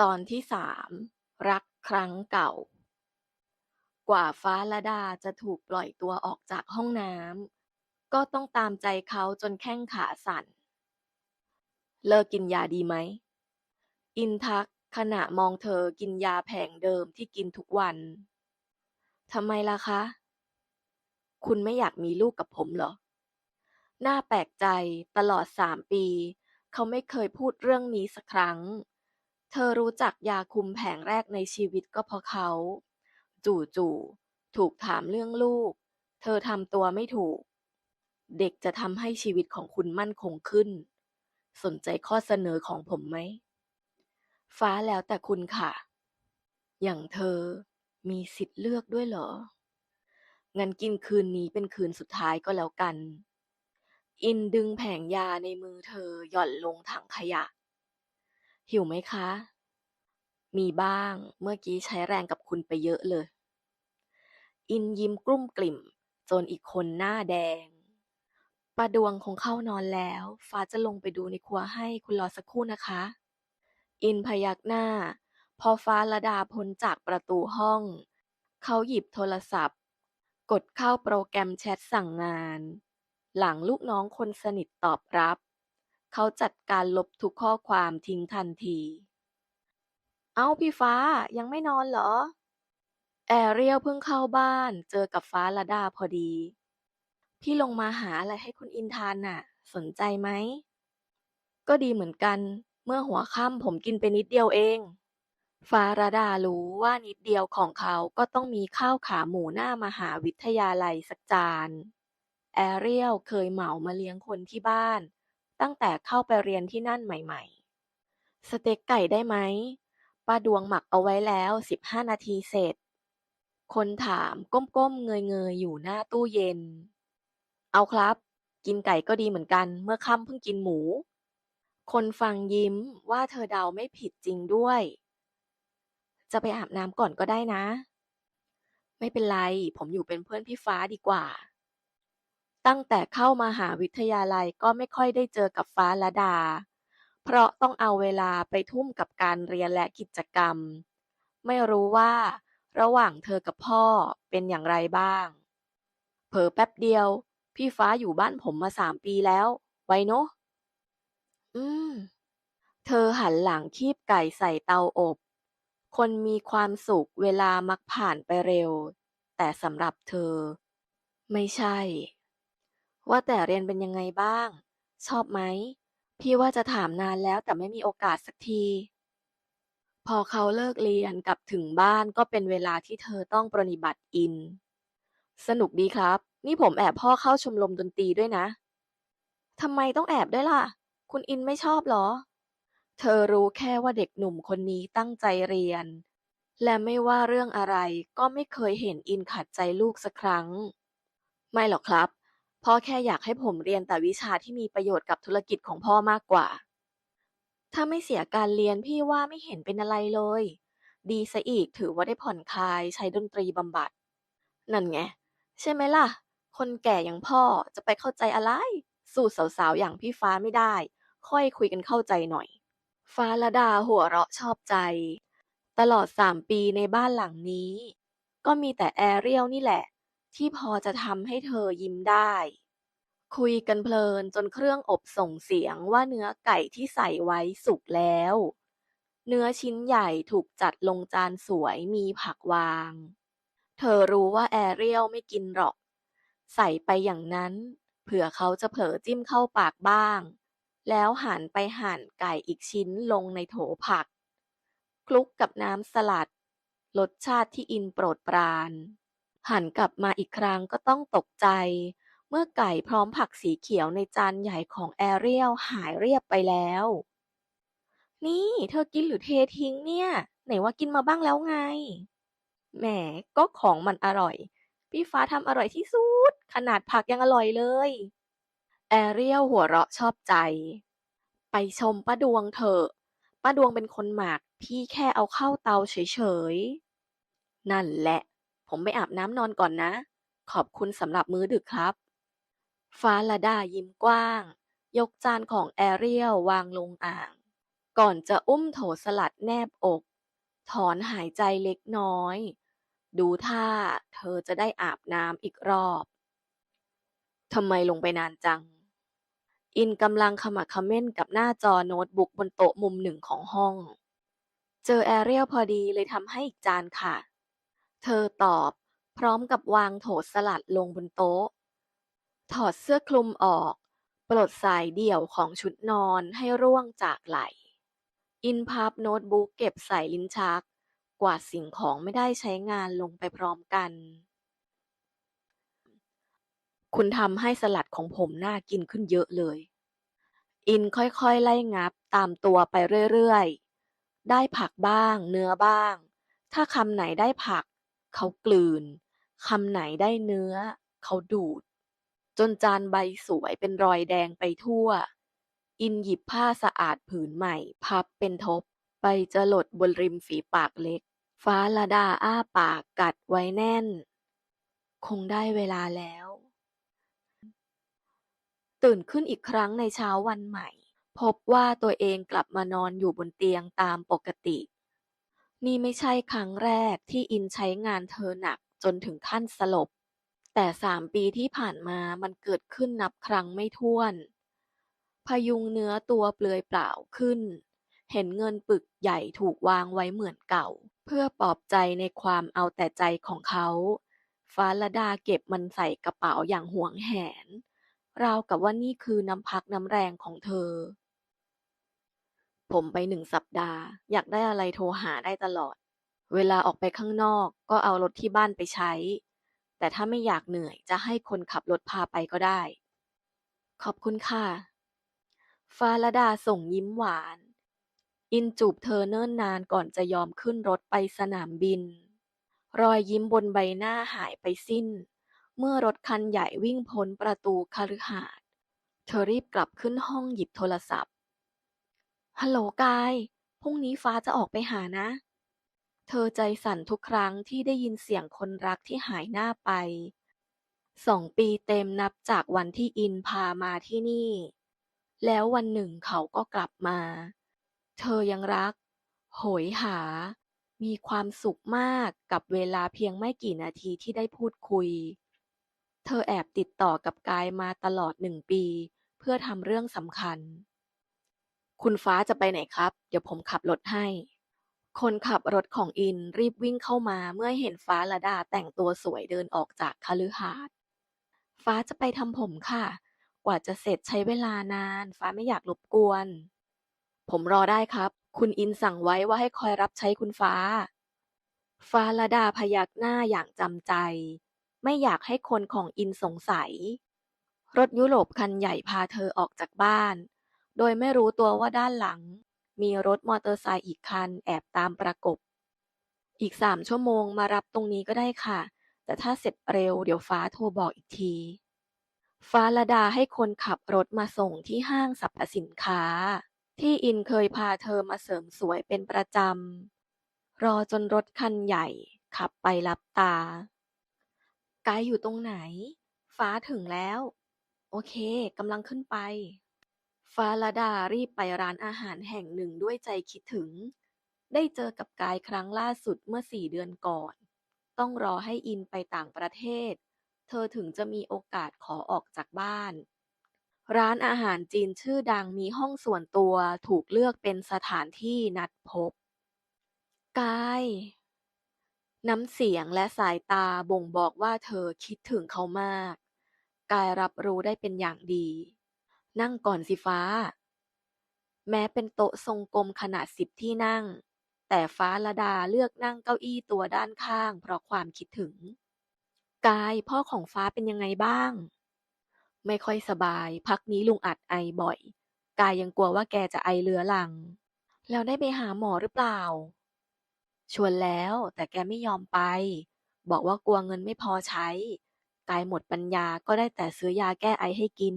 ตอนที่สามรักครั้งเก่า กว่าฟ้าละดาจะถูกปล่อยตัวออกจากห้องน้ำก็ต้องตามใจเขาจนแข้งขาสั่น เลิกกินยาดีไหม อินทักขณะมองเธอกินยาแผงเดิมที่กินทุกวันทำไมล่ะคะ คุณไม่อยากมีลูกกับผมเหรอ น่าแปลกใจตลอดสามปี เขาไม่เคยพูดเรื่องนี้สักครั้ง เธอรู้จักยาคุมแผงแรกในชีวิตก็เพราะเขา จู่ๆถูกถามเรื่องลูก เธอทำตัวไม่ถูก เด็กจะทำให้ชีวิตของคุณมั่นคงขึ้น สนใจข้อเสนอของผมไหม ฟ้าแล้วแต่คุณค่ะ อย่างเธอมีสิทธิ์เลือกด้วยเหรอ งั้นกินคืนนี้เป็นคืนสุดท้ายก็แล้วกัน อินดึงแผงยาในมือเธอหย่อนลงถังขยะ หิวไหมคะ มีบ้าง เมื่อกี้ใช้แรงกับคุณไปเยอะเลย อินยิ้มกลุ้มกลิ่ม จนอีกคนหน้าแดงป้าดวงคงเข้านอนแล้ว ฟ้าจะลงไปดูในครัวให้คุณรอสักครู่นะคะ อินพยักหน้า พอฟ้าละดาพ้นจากประตูห้อง เขาหยิบโทรศัพท์ กดเข้าโปรแกรมแชทสั่งงาน หลังลูกน้องคนสนิทตอบรับ เขาจัดการลบทุกข้อความทิ้งทันที เอ้าพี่ฟ้ายังไม่นอนเหรอ แอเรียลเพิ่งเข้าบ้าน เจอกับฟ้าละดาพอดี พี่ลงมาหาอะไรให้คุณอินทานน่ะ สนใจไหม ก็ดีเหมือนกัน เมื่อหัวค่ำผมกินไปนิดเดียวเอง ฟ้าระดารู้ว่านิดเดียวของเขาก็ต้องมีข้าวขาหมูหน้ามหาวิทยาลัยสักจาน แอเรียลเคยเหมามาเลี้ยงคนที่บ้าน ตั้งแต่เข้าไปเรียนที่นั่นใหม่ ๆ สเต็กไก่ได้ไหม ป้าดวงหมักเอาไว้แล้ว สิบห้านาทีเสร็จ คนถามก้มๆเงยๆ อยู่หน้าตู้เย็น เอาครับ กินไก่ก็ดีเหมือนกัน เมื่อค่ำเพิ่งกินหมู คนฟังยิ้มว่าเธอเดาไม่ผิดจริงด้วย จะไปอาบน้ำก่อนก็ได้นะ ไม่เป็นไร ผมอยู่เป็นเพื่อนพี่ฟ้าดีกว่า ตั้งแต่เข้ามาหาวิทยาลัยก็ไม่ค่อยได้เจอกับฟ้าละดา เพราะต้องเอาเวลาไปทุ่มกับการเรียนและกิจกรรม ไม่รู้ว่า ระหว่างเธอกับพ่อเป็นอย่างไรบ้าง เผลอแป๊บเดียว พี่ฟ้าอยู่บ้านผมมาสามปีแล้ว ไว้เนอะอืม เธอหันหลังคีบไก่ใส่เตาอบ คนมีความสุขเวลามักผ่านไปเร็ว แต่สำหรับเธอ ไม่ใช่ ว่าแต่เรียนเป็นยังไงบ้าง ชอบไหม พี่ว่าจะถามนานแล้วแต่ไม่มีโอกาสสักทีพอเขาเลิกเรียนกลับถึงบ้านก็เป็นเวลาที่เธอต้องปรนนิบัติอิน สนุกดีครับ นี่ผมแอบพ่อเข้าชมรมดนตรีด้วยนะทำไมต้องแอบด้วยล่ะ คุณอินไม่ชอบเหรอ เธอรู้แค่ว่าเด็กหนุ่มคนนี้ตั้งใจเรียน และไม่ว่าเรื่องอะไรก็ไม่เคยเห็นอินขัดใจลูกสักครั้ง ไม่หรอกครับ พ่อแค่อยากให้ผมเรียนแต่วิชาที่มีประโยชน์กับธุรกิจของพ่อมากกว่า ถ้าไม่เสียการเรียนพี่ว่าไม่เห็นเป็นอะไรเลย ดีซะอีกถือว่าได้ผ่อนคลายใช้ดนตรีบำบัด นั่นไง ใช่ไหมล่ะ คนแก่อย่างพ่อจะไปเข้าใจอะไร สู้สาวๆอย่างพี่ฟ้าไม่ได้ ค่อยคุยกันเข้าใจหน่อย ฟ้าละดาหัวเราะชอบใจ ตลอดสามปีในบ้านหลังนี้ ก็มีแต่แอเรียลนี่แหละ ที่พอจะทำให้เธอยิ้มได้ คุยกันเพลินจนเครื่องอบส่งเสียงว่าเนื้อไก่ที่ใส่ไว้สุกแล้ว เนื้อชิ้นใหญ่ถูกจัดลงจานสวยมีผักวาง เธอรู้ว่าแอเรียลไม่กินหรอก ใส่ไปอย่างนั้น เผื่อเขาจะเผลอจิ้มเข้าปากบ้าง แล้วหันไปหั่นไก่อีกชิ้นลงในโถผัก คลุกกับน้ำสลัดรสชาติที่อินโปรดปราน หันกลับมาอีกครั้งก็ต้องตกใจ เมื่อไก่พร้อมผักสีเขียวในจานใหญ่ของแอเรียลหายเรียบไปแล้ว นี่เธอกินหรือเททิ้งเนี่ย ไหนว่ากินมาบ้างแล้วไง แหม ก็ของมันอร่อย พี่ฟ้าทำอร่อยที่สุด ขนาดผักยังอร่อยเลย แอเรียลหัวเราะชอบใจ ไปชมป้าดวงเถอะป้าดวงเป็นคนหมักพี่แค่เอาเข้าเตาเฉยๆ นั่นแหละ ผมไปอาบน้ำนอนก่อนนะ ขอบคุณสำหรับมื้อดึกครับ ฟ้าละดายิ้มกว้าง ยกจานของแอเรียลวางลงอ่าง ก่อนจะอุ้มโถสลัดแนบอก ถอนหายใจเล็กน้อย ดูท่าเธอจะได้อาบน้ำอีกรอบทำไมลงไปนานจัง อินกำลังขมักขม้นกับหน้าจอโน้ตบุ๊กบนโต๊ะมุมหนึ่งของห้อง เจอแอเรียลพอดีเลยทำให้อีกจานค่ะ เธอตอบ พร้อมกับวางโถสลัดลงบนโต๊ะ ถอดเสื้อคลุมออก ปลดสายเดี่ยวของชุดนอนให้ร่วงจากไหล อินพับโน้ตบุ๊กเก็บใส่ลิ้นชัก กวาดสิ่งของไม่ได้ใช้งานลงไปพร้อมกัน คุณทำให้สลัดของผมน่ากินขึ้นเยอะเลย อินค่อยๆไล่งับตามตัวไปเรื่อยๆ ได้ผักบ้าง เนื้อบ้างถ้าคำไหนได้ผัก เขากลืน คำไหนได้เนื้อ เขาดูด จนจานใบสวยเป็นรอยแดงไปทั่ว อินหยิบผ้าสะอาดผืนใหม่ พับเป็นทบ ไปจะหลดบนริมฝีปากเล็ก ฟ้าละดาอ้าปากกัดไว้แน่น คงได้เวลาแล้ว ตื่นขึ้นอีกครั้งในเช้าวันใหม่ พบว่าตัวเองกลับมานอนอยู่บนเตียงตามปกติ นี่ไม่ใช่ครั้งแรกที่อินใช้งานเธอหนักจนถึงขั้นสลบ แต่สามปีที่ผ่านมามันเกิดขึ้นนับครั้งไม่ถ้วน พยุงเนื้อตัวเปลือยเปล่าขึ้น เห็นเงินปึกใหญ่ถูกวางไว้เหมือนเก่า เพื่อปลอบใจในความเอาแต่ใจของเขาฟ้าละดาเก็บมันใส่กระเป๋าอย่างหวงแหน ราวกับว่านี่คือน้ำพักน้ำแรงของเธอ ผมไปหนึ่งสัปดาห์ อยากได้อะไรโทรหาได้ตลอด เวลาออกไปข้างนอกก็เอารถที่บ้านไปใช้ แต่ถ้าไม่อยากเหนื่อยจะให้คนขับรถพาไปก็ได้ ขอบคุณค่ะ ฟาละดาส่งยิ้มหวาน อินจูบเธอเนิ่นนานก่อนจะยอมขึ้นรถไปสนามบิน รอยยิ้มบนใบหน้าหายไปสิ้น เมื่อรถคันใหญ่วิ่งพ้นประตูคฤหาสน์เธอรีบกลับขึ้นห้องหยิบโทรศัพท์ ฮัลโหลกาย พรุ่งนี้ฟ้าจะออกไปหานะ เธอใจสั่นทุกครั้งที่ได้ยินเสียงคนรักที่หายหน้าไป สองปีเต็มนับจากวันที่อินพามาที่นี่ แล้ววันหนึ่งเขาก็กลับมา เธอยังรัก โหยหา มีความสุขมากกับเวลาเพียงไม่กี่นาทีที่ได้พูดคุย เธอแอบติดต่อกับกายมาตลอดหนึ่งปี เพื่อทำเรื่องสำคัญ คุณฟ้าจะไปไหนครับ เดี๋ยวผมขับรถให้ คนขับรถของอินรีบวิ่งเข้ามาเมื่อเห็นฟ้าละดาแต่งตัวสวยเดินออกจากคฤหาสน์ฟ้าจะไปทำผมค่ะ กว่าจะเสร็จใช้เวลานาน ฟ้าไม่อยากรบกวน ผมรอได้ครับ คุณอินสั่งไว้ว่าให้คอยรับใช้คุณฟ้า ฟ้าละดาพยักหน้าอย่างจำใจ ไม่อยากให้คนของอินสงสัย รถยุโรปคันใหญ่พาเธอออกจากบ้าน โดยไม่รู้ตัวว่าด้านหลัง มีรถมอเตอร์ไซค์อีกคันแอบตามประกบ อีกสามชั่วโมงมารับตรงนี้ก็ได้ค่ะ แต่ถ้าเสร็จเร็วเดี๋ยวฟ้าโทรบอกอีกที ฟ้าละดาให้คนขับรถมาส่งที่ห้างสรรพสินค้า ที่อินเคยพาเธอมาเสริมสวยเป็นประจำ รอจนรถคันใหญ่ ขับไปรับตา ไกด์อยู่ตรงไหน ฟ้าถึงแล้ว โอเคกำลังขึ้นไป ฟ้าละดารีบไปร้านอาหารแห่งหนึ่งด้วยใจคิดถึง ได้เจอกับกายครั้งล่าสุดเมื่อสี่เดือนก่อน ต้องรอให้อินไปต่างประเทศ เธอถึงจะมีโอกาสขอออกจากบ้าน ร้านอาหารจีนชื่อดังมีห้องส่วนตัวถูกเลือกเป็นสถานที่นัดพบ กาย น้ำเสียงและสายตาบ่งบอกว่าเธอคิดถึงเขามาก กายรับรู้ได้เป็นอย่างดี นั่งก่อนสิฟ้า แม้เป็นโต๊ะทรงกลมขนาดสิบที่นั่ง แต่ฟ้าละดาเลือกนั่งเก้าอี้ตัวด้านข้าง เพราะความคิดถึง กายพ่อของฟ้าเป็นยังไงบ้าง ไม่ค่อยสบาย พักนี้ลุงอัดไอบ่อย กายยังกลัวว่าแกจะไอเรื้อรัง แล้วได้ไปหาหมอหรือเปล่า ชวนแล้วแต่แกไม่ยอมไป บอกว่ากลัวเงินไม่พอใช้ กายหมดปัญญาก็ได้แต่ซื้อยาแก้ไอให้กิน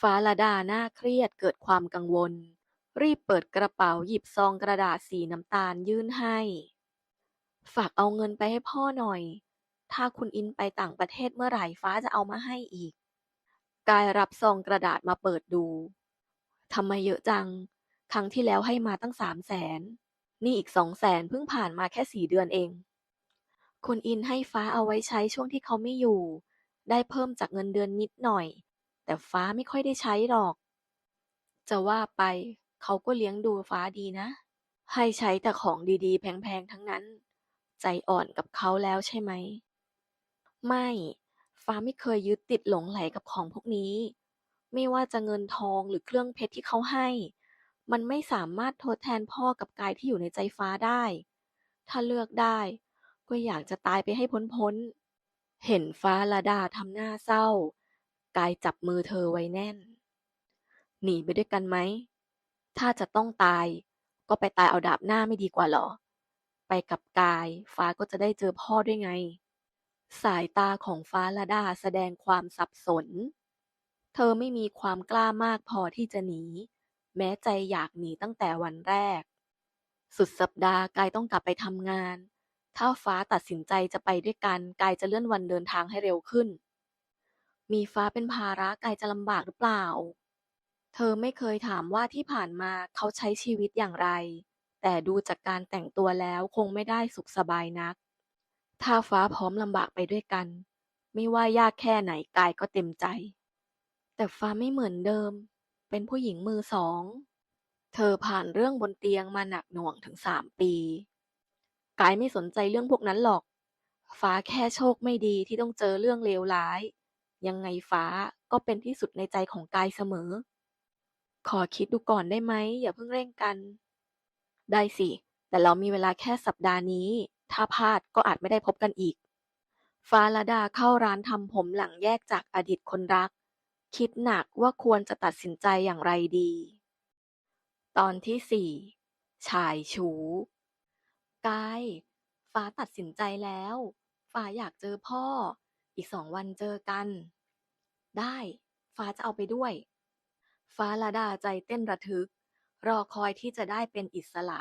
ฟ้าละดาหน้าเครียดเกิดความกังวล รีบเปิดกระเป๋าหยิบซองกระดาษสีน้ำตาลยื่นให้ ฝากเอาเงินไปให้พ่อหน่อย ถ้าคุณอินไปต่างประเทศเมื่อไหร่ฟ้าจะเอามาให้อีก กายรับซองกระดาษมาเปิดดูทำไมเยอะจัง ครั้งที่แล้วให้มาตั้งสามแสน นี่อีกสองแสนเพิ่งผ่านมาแค่สี่เดือนเอง คุณอินให้ฟ้าเอาไว้ใช้ช่วงที่เขาไม่อยู่ ได้เพิ่มจากเงินเดือนนิดหน่อย แต่ฟ้าไม่ค่อยได้ใช้หรอก จะว่าไปเขาก็เลี้ยงดูฟ้าดีนะ ให้ใช้แต่ของดีๆ แพงๆ ทั้งนั้น ใจอ่อนกับเขาแล้วใช่ไหม ไม่ ฟ้าไม่เคยยึดติดหลงไหลกับของพวกนี้ ไม่ว่าจะเงินทองหรือเครื่องเพชรที่เขาให้ มันไม่สามารถทดแทนพ่อกับกายที่อยู่ในใจฟ้าได้ ถ้าเลือกได้ ก็อยากจะตายไปให้พ้นๆ เห็นฟ้าละดาทำหน้าเศร้า กายจับมือเธอไว้แน่น หนีไปด้วยกันไหม ถ้าจะต้องตาย ก็ไปตายเอาดาบหน้าไม่ดีกว่าหรอ ไปกับกายฟ้าก็จะได้เจอพ่อด้วยไง สายตาของฟ้าละดาแสดงความสับสน เธอไม่มีความกล้ามากพอที่จะหนี แม้ใจอยากหนีตั้งแต่วันแรก สุดสัปดาห์กายต้องกลับไปทำงาน ถ้าฟ้าตัดสินใจจะไปด้วยกันกายจะเลื่อนวันเดินทางให้เร็วขึ้น มีฟ้าเป็นภาระกายจะลำบากหรือเปล่า เธอไม่เคยถามว่าที่ผ่านมาเขาใช้ชีวิตอย่างไร แต่ดูจากการแต่งตัวแล้วคงไม่ได้สุขสบายนัก ถ้าฟ้าพร้อมลำบากไปด้วยกัน ไม่ว่ายากแค่ไหนกายก็เต็มใจ แต่ฟ้าไม่เหมือนเดิม เป็นผู้หญิงมือสอง เธอผ่านเรื่องบนเตียงมาหนักหน่วงถึงสามปีกายไม่สนใจเรื่องพวกนั้นหรอก ฟ้าแค่โชคไม่ดีที่ต้องเจอเรื่องเลวร้าย ยังไงฟ้าก็เป็นที่สุดในใจของกายเสมอ ขอคิดดูก่อนได้ไหม อย่าเพิ่งเร่งกัน ได้สิ แต่เรามีเวลาแค่สัปดาห์นี้ ถ้าพลาดก็อาจไม่ได้พบกันอีก ฟ้าละดาเข้าร้านทำผมหลังแยกจากอดีตคนรัก คิดหนักว่าควรจะตัดสินใจอย่างไรดี ตอนที่สี่ชายชูกาย ฟ้าตัดสินใจแล้ว ฟ้าอยากเจอพ่อ อีกสองวันเจอกัน ได้ ฟ้าจะเอาไปด้วย ฟ้าละดาใจเต้นระทึก รอคอยที่จะได้เป็นอิสระ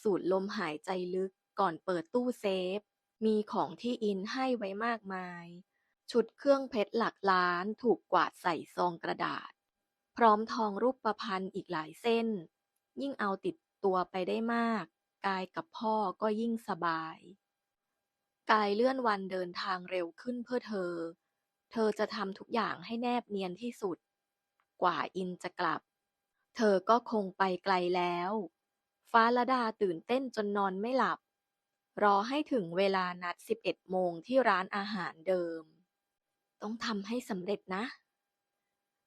สูดลมหายใจลึกก่อนเปิดตู้เซฟ มีของที่อินให้ไว้มากมาย ชุดเครื่องเพชรหลักล้านถูกกวาดใส่ซองกระดาษ พร้อมทองรูปประพันธ์อีกหลายเส้น ยิ่งเอาติดตัวไปได้มาก กายกับพ่อก็ยิ่งสบาย กายเลื่อนวันเดินทางเร็วขึ้นเพื่อเธอ เธอจะทำทุกอย่างให้แนบเนียนที่สุด กว่าอินจะกลับ เธอก็คงไปไกลแล้ว ฟ้าละดาตื่นเต้นจนนอนไม่หลับ รอให้ถึงเวลานัด 11 โมงที่ร้านอาหารเดิม ต้องทำให้สำเร็จนะ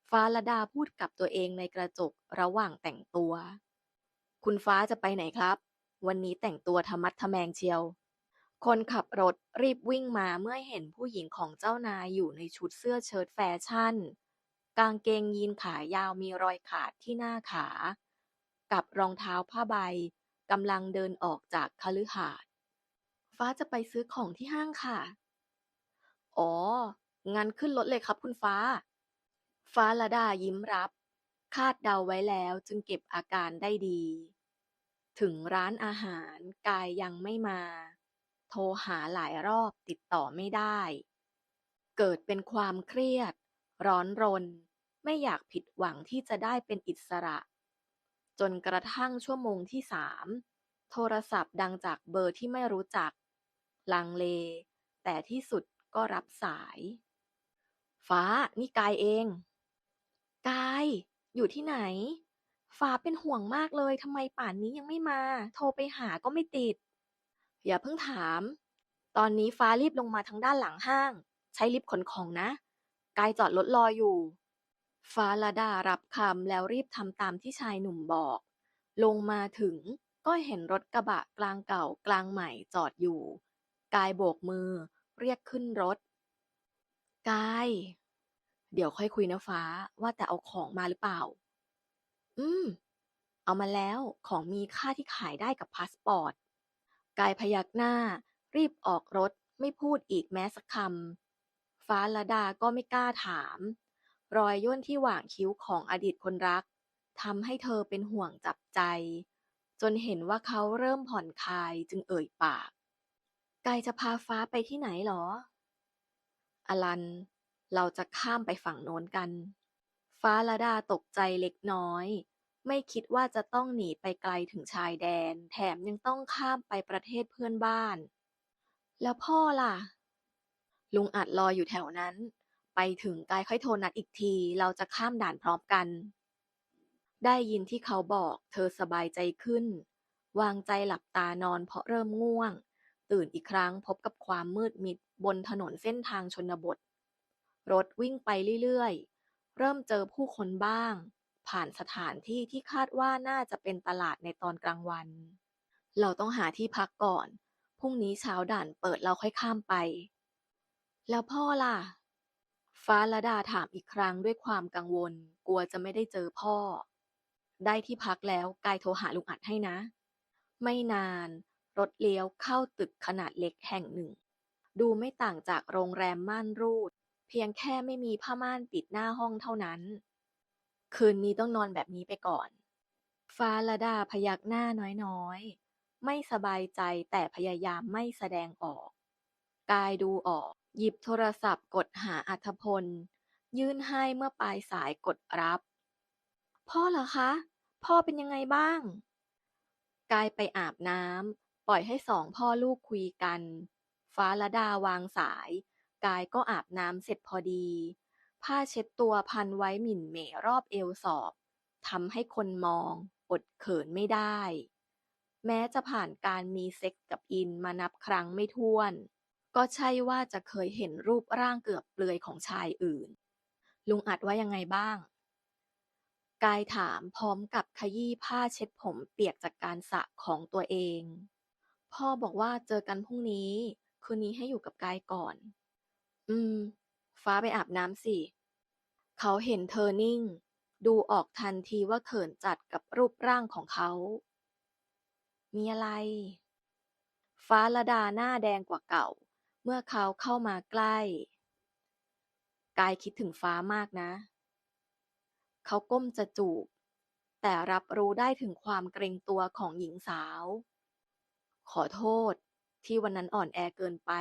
ฟ้าละดาพูดกับตัวเองในกระจกระหว่างแต่งตัว คุณฟ้าจะไปไหนครับ วันนี้แต่งตัวทะมัดทะแมงเชียว คนขับรถรีบวิ่งมาเมื่อเห็นผู้หญิงของเจ้านายอยู่ในชุดเสื้อเชิ้ตแฟชั่น กางเกงยีนขายาวมีรอยขาดที่หน้าขา กับรองเท้าผ้าใบกำลังเดินออกจากคฤหาสน์ฟ้าจะไปซื้อของที่ห้างค่ะ อ๋อ งั้นขึ้นรถเลยครับคุณฟ้า ฟ้าละดายิ้มรับ คาดเดาไว้แล้วจึงเก็บอาการได้ดี ถึงร้านอาหารกายยังไม่มา โทรหาหลายรอบติดต่อไม่ได้ เกิดเป็นความเครียด ร้อนรน ไม่อยากผิดหวังที่จะได้เป็นอิสระ จนกระทั่งชั่วโมงที่สามโทรศัพท์ดังจากเบอร์ที่ไม่รู้จัก ลังเล แต่ที่สุดก็รับสาย ฟ้า นี่กายเอง กาย อยู่ที่ไหน ฟ้าเป็นห่วงมากเลยทำไมป่านนี้ยังไม่มา โทรไปหาก็ไม่ติด อย่าเพิ่งถาม ตอนนี้ฟ้ารีบลงมาทางด้านหลังห้าง ใช้ลิฟต์ขนของนะ กายจอดรถรออยู่ ฟ้าละดารับคำแล้วรีบทำตามที่ชายหนุ่มบอก ลงมาถึงก็เห็นรถกระบะกลางเก่ากลางใหม่จอดอยู่ กายโบกมือ เรียกขึ้นรถ กาย เดี๋ยวค่อยคุยนะฟ้าว่าแต่เอาของมาหรือเปล่า อืม เอามาแล้วของมีค่าที่ขายได้กับพาสปอร์ต กายพยักหน้า รีบออกรถไม่พูดอีกแม้สักคำ ฟ้าละดาก็ไม่กล้าถาม รอยย่นที่หว่างคิ้วของอดีตคนรักทำให้เธอเป็นห่วงจับใจ จนเห็นว่าเขาเริ่มผ่อนคลายจึงเอ่ยปาก กายจะพาฟ้าไปที่ไหนหรอ อลัน เราจะข้ามไปฝั่งโน้นกัน ฟ้าละดาตกใจเล็กน้อย ไม่คิดว่าจะต้องหนีไปไกลถึงชายแดน แถมยังต้องข้ามไปประเทศเพื่อนบ้าน แล้วพ่อล่ะ ลุงอัดรออยู่แถวนั้น ไปถึงกายค่อยโทรนัดอีกที เราจะข้ามด่านพร้อมกัน ได้ยินที่เขาบอก เธอสบายใจขึ้น วางใจหลับตานอนเพราะเริ่มง่วง ตื่นอีกครั้งพบกับความมืดมิดบนถนนเส้นทางชนบท รถวิ่งไปเรื่อยๆ เริ่มเจอผู้คนบ้าง ผ่านสถานที่ที่คาดว่าน่าจะเป็นตลาดในตอนกลางวัน เราต้องหาที่พักก่อน พรุ่งนี้เช้าด่านเปิดเราค่อยข้ามไป แล้วพ่อล่ะ ฟ้าละดาถามอีกครั้งด้วยความกังวล กลัวจะไม่ได้เจอพ่อ ได้ที่พักแล้วกายโทรหาลุงอัดให้นะ ไม่นาน รถเลี้ยวเข้าตึกขนาดเล็กแห่งหนึ่ง ดูไม่ต่างจากโรงแรมม่านรูด เพียงแค่ไม่มีผ้าม่านปิดหน้าห้องเท่านั้น คืนนี้ต้องนอนแบบนี้ไปก่อน ฟ้าละดาพยักหน้าน้อยๆ ไม่สบายใจแต่พยายามไม่แสดงออก กายดูออก หยิบโทรศัพท์กดหาอัธพล ยื่นให้เมื่อปลายสายกดรับ พ่อเหรอคะ พ่อเป็นยังไงบ้าง กายไปอาบน้ำปล่อยให้สองพ่อลูกคุยกัน ฟ้าละดาวางสาย กายก็อาบน้ำเสร็จพอดี ผ้าเช็ดตัวพันไว้หมิ่นเหม่รอบเอวสอบทำให้คนมอง อดเขินไม่ได้ แม้จะผ่านการมีเซ็กส์กับอินมานับครั้งไม่ถ้วน ก็ใช่ว่าจะเคยเห็นรูปร่างเกือบเปลือยของชายอื่น ลุงอัดว่ายังไงบ้าง กายถามพร้อมกับขยี้ผ้าเช็ดผมเปียกจากการสระของตัวเอง พ่อบอกว่าเจอกันพรุ่งนี้ คืนนี้ให้อยู่กับกายก่อน อืม ฟ้าไปอาบน้ำสิ เขาเห็นเธอนิ่ง ดูออกทันทีว่าเขินจัดกับรูปร่างของเขา มีอะไร ฟ้าละดาหน้าแดงกว่าเก่า เมื่อเขาเข้ามาใกล้ กายคิดถึงฟ้ามากนะ เขาก้มจะจูบ แต่รับรู้ได้ถึงความเกรงตัวของหญิงสาว ขอโทษที่วันนั้นอ่อนแอเกินไป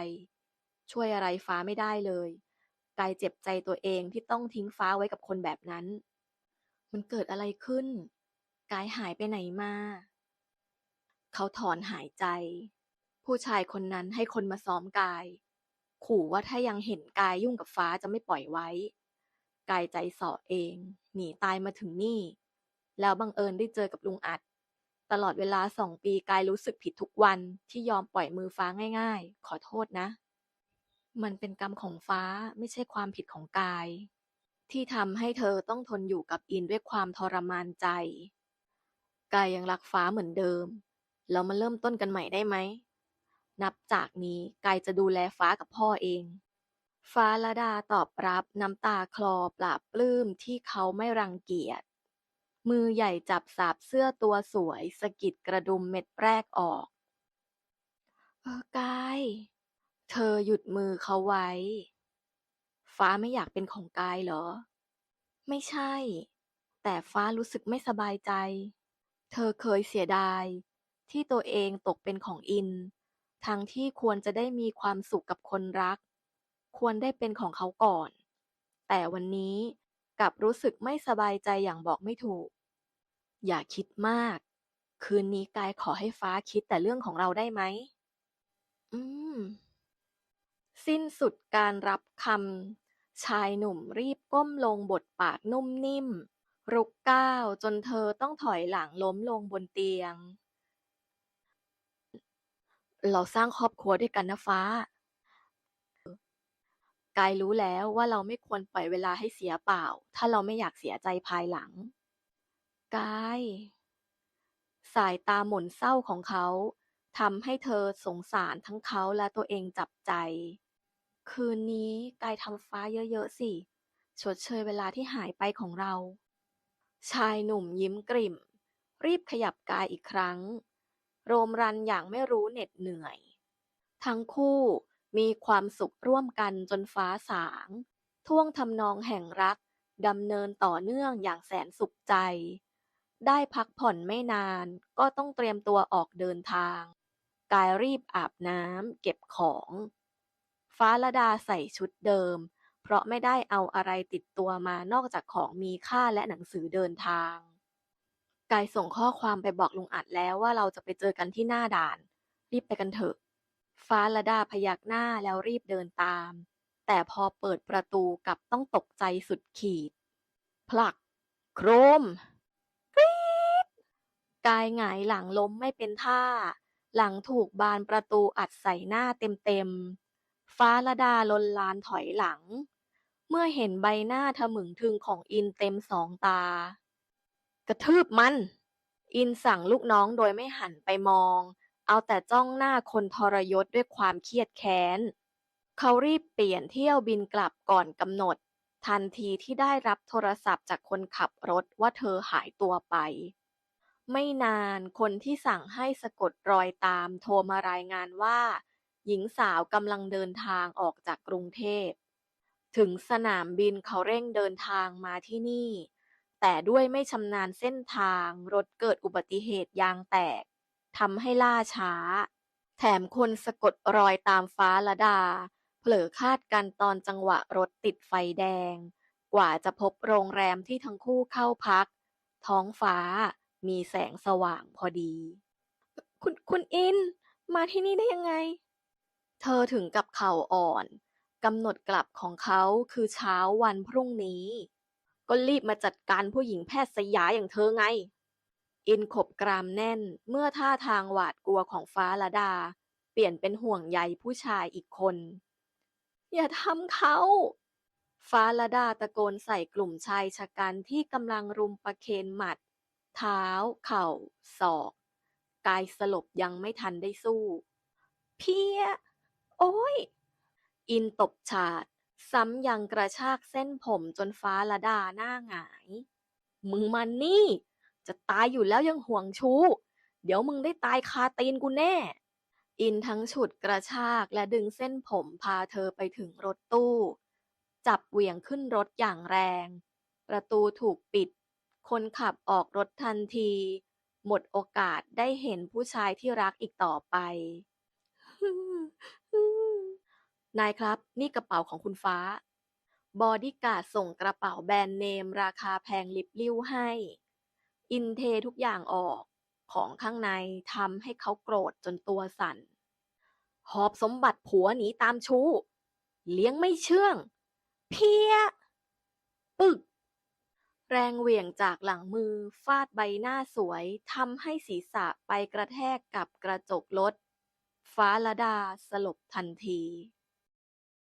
ช่วยอะไรฟ้าไม่ได้เลย กายเจ็บใจตัวเองที่ต้องทิ้งฟ้าไว้กับคนแบบนั้น มันเกิดอะไรขึ้น กายหายไปไหนมา เขาถอนหายใจ ผู้ชายคนนั้นให้คนมาซ้อมกาย ขู่ว่าถ้ายังเห็นกายยุ่งกับฟ้าจะไม่ปล่อยไว้ กายใจส่อเอง หนีตายมาถึงนี่ แล้วบังเอิญได้เจอกับลุงอัดตลอดเวลาสองปีกายรู้สึกผิดทุกวันที่ยอมปล่อยมือฟ้าง่าย ๆ ขอโทษนะ มันเป็นกรรมของฟ้าไม่ใช่ความผิดของกาย ที่ทำให้เธอต้องทนอยู่กับอินด้วยความทรมานใจ กายยังรักฟ้าเหมือนเดิมเรามาเริ่มต้นกันใหม่ได้ไหม นับจากนี้กายจะดูแลฟ้ากับพ่อเอง ฟ้าละดาตอบรับน้ำตาคลอปราบปลื้มที่เขาไม่รังเกียจ มือใหญ่จับสาบเสื้อตัวสวยสะกิดกระดุมเม็ดแรกออก เออกาย เธอหยุดมือเขาไว้ ฟ้าไม่อยากเป็นของกายเหรอ ไม่ใช่ แต่ฟ้ารู้สึกไม่สบายใจ เธอเคยเสียดาย ที่ตัวเองตกเป็นของอิน ทั้งที่ควรจะได้มีความสุขกับคนรัก ควรได้เป็นของเขาก่อน แต่วันนี้กลับรู้สึกไม่สบายใจอย่างบอกไม่ถูก อย่าคิดมาก คืนนี้กายขอให้ฟ้าคิดแต่เรื่องของเราได้ไหม อืม สิ้นสุดการรับคำ ชายหนุ่มรีบก้มลงบทปากนุ่มนิ่ม รุกก้าวจนเธอต้องถอยหลังล้มลงบนเตียง เราสร้างครอบครัวด้วยกันนะฟ้า กายรู้แล้วว่าเราไม่ควรปล่อยเวลาให้เสียเปล่า ถ้าเราไม่อยากเสียใจภายหลัง กาย สายตาหม่นเศร้าของเขาทำให้เธอสงสารทั้งเขาและตัวเองจับใจ คืนนี้กายทำฟ้าเยอะ ๆ สิ ชดเชยเวลาที่หายไปของเรา ชายหนุ่มยิ้มกริ่ม รีบขยับกายอีกครั้ง โรมรันอย่างไม่รู้เหน็ดเหนื่อย ทั้งคู่มีความสุขร่วมกันจนฟ้าสาง ท่วงทำนองแห่งรักดำเนินต่อเนื่องอย่างแสนสุขใจ ได้พักผ่อนไม่นานก็ต้องเตรียมตัวออกเดินทาง กายรีบอาบน้ำเก็บของ ฟ้าละดาใส่ชุดเดิม เพราะไม่ได้เอาอะไรติดตัวมานอกจากของมีค่าและหนังสือเดินทาง กายส่งข้อความไปบอกลุงอัดแล้วว่าเราจะไปเจอกันที่หน้าด่าน รีบไปกันเถอะ ฟ้าละดาพยักหน้าแล้วรีบเดินตาม แต่พอเปิดประตูกลับต้องตกใจสุดขีด ผลัก โครมกรี๊ดกายหงายหลังล้มไม่เป็นท่า หลังถูกบานประตูอัดใส่หน้าเต็มๆ ฟ้าละดาลนลานถอยหลัง เมื่อเห็นใบหน้าทะมึงทึงของอินเต็มสองตา กระทืบมัน อินสั่งลูกน้องโดยไม่หันไปมอง เอาแต่จ้องหน้าคนทรยศด้วยความเครียดแค้น เขารีบเปลี่ยนเที่ยวบินกลับก่อนกำหนด ทันทีที่ได้รับโทรศัพท์จากคนขับรถว่าเธอหายตัวไปไม่นานคนที่สั่งให้สะกดรอยตามโทรมารายงานว่า หญิงสาวกำลังเดินทางออกจากกรุงเทพ ถึงสนามบินเขาเร่งเดินทางมาที่นี่ แต่ด้วยไม่ชำนาญเส้นทางรถเกิดอุบัติเหตุยางแตกทำให้ล่าช้า แถมคนสะกดรอยตามฟ้าละดา เผลอคาดกันตอนจังหวะรถติดไฟแดง กว่าจะพบโรงแรมที่ทั้งคู่เข้าพัก ท้องฟ้ามีแสงสว่างพอดี คุณคุณอิน มาที่นี่ได้ยังไง เธอถึงกับเข่าอ่อน กำหนดกลับของเขาคือเช้าวันพรุ่งนี้ ก็รีบมาจัดการผู้หญิงแพทย์สยาอย่างเธอไง อินขบกรามแน่นเมื่อท่าทางหวาดกลัวของฟ้าละดา เปลี่ยนเป็นห่วงใยผู้ชายอีกคน อย่าทำเขาฟ้าละดาตะโกนใส่กลุ่มชายชะกันที่กำลังรุมประเคนหมัด เท้า เข่า ศอก กายสลบยังไม่ทันได้สู้ เพี้ย โอ้ย อินตบฉาด ซ้ำยังกระชากเส้นผมจนฟ้าละดาหน้าหงาย มึงมานี่ จะตายอยู่แล้วยังห่วงชู้ เดี๋ยวมึงได้ตายคาตีนกูแน่ อินทั้งฉุดกระชากและดึงเส้นผมพาเธอไปถึงรถตู้ จับเหวี่ยงขึ้นรถอย่างแรง ประตูถูกปิด คนขับออกรถทันที หมดโอกาสได้เห็นผู้ชายที่รักอีกต่อไป นายครับ นี่กระเป๋าของคุณฟ้า บอดี้การ์ดส่งกระเป๋าแบรนด์เนม ราคาแพงลิบลิ่วให้ อินเททุกอย่างออก ของข้างในทำให้เขาโกรธจนตัวสั่น หอบสมบัติผัวหนีตามชู้ เลี้ยงไม่เชื่อง เพี้ย ปึก แรงเหวี่ยงจากหลังมือฟาดใบหน้าสวยทำให้ศีรษะไปกระแทกกับกระจกรถฟ้าละดาสลบทันที